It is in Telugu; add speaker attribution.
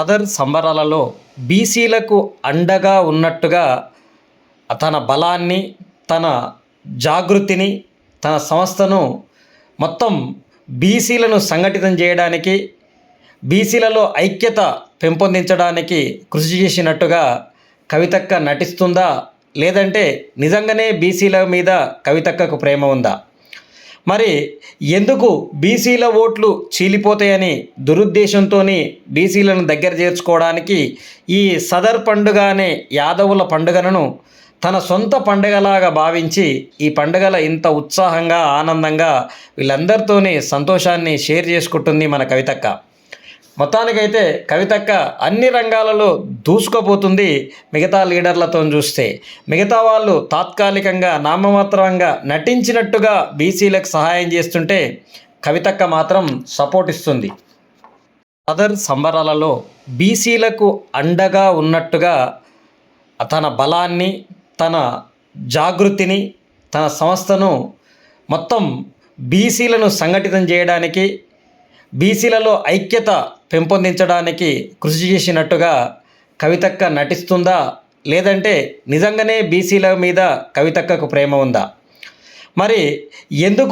Speaker 1: అదర్ సంబరాలలో బీసీలకు అండగా ఉన్నట్టుగా తన బలాన్ని తన జాగృతిని తన సంస్థను మొత్తం బీసీలను సంఘటితం చేయడానికి బీసీలలో ఐక్యత పెంపొందించడానికి కృషి చేసినట్టుగా కవితక్క నటిస్తుందా? లేదంటే నిజంగానే బీసీల మీద కవితక్కకు ప్రేమ ఉందా? మరి ఎందుకు బీసీల ఓట్లు చీలిపోతాయని దురుద్దేశంతో బీసీలను దగ్గర చేర్చుకోవడానికి ఈ సదర్ పండుగ అనే యాదవుల పండుగను తన సొంత పండుగలాగా భావించి ఈ పండుగల ఇంత ఉత్సాహంగా ఆనందంగా వీళ్ళందరితోనే సంతోషాన్ని షేర్ చేసుకుంటుంది మన కవితక్క. మొత్తానికైతే కవితక్క అన్ని రంగాలలో దూసుకుపోతుంది మిగతా లీడర్లతో చూస్తే. మిగతా వాళ్ళు తాత్కాలికంగా నామమాత్రంగా నటించినట్టుగా బీసీలకు సహాయం చేస్తుంటే కవితక్క మాత్రం సపోర్ట్ ఇస్తుంది. అదర్ సంబరాలలో బీసీలకు అండగా ఉన్నట్టుగా తన బలాన్ని తన జాగృతిని తన సంస్థను మొత్తం బీసీలను సంఘటితం చేయడానికి బీసీలలో ఐక్యత పెంపొందించడానికి కృషి చేసినట్టుగా కవితక్క నటిస్తుందా? లేదంటే నిజంగానే బీసీల మీద కవితక్కకు ప్రేమ ఉందా? మరి ఎందుకు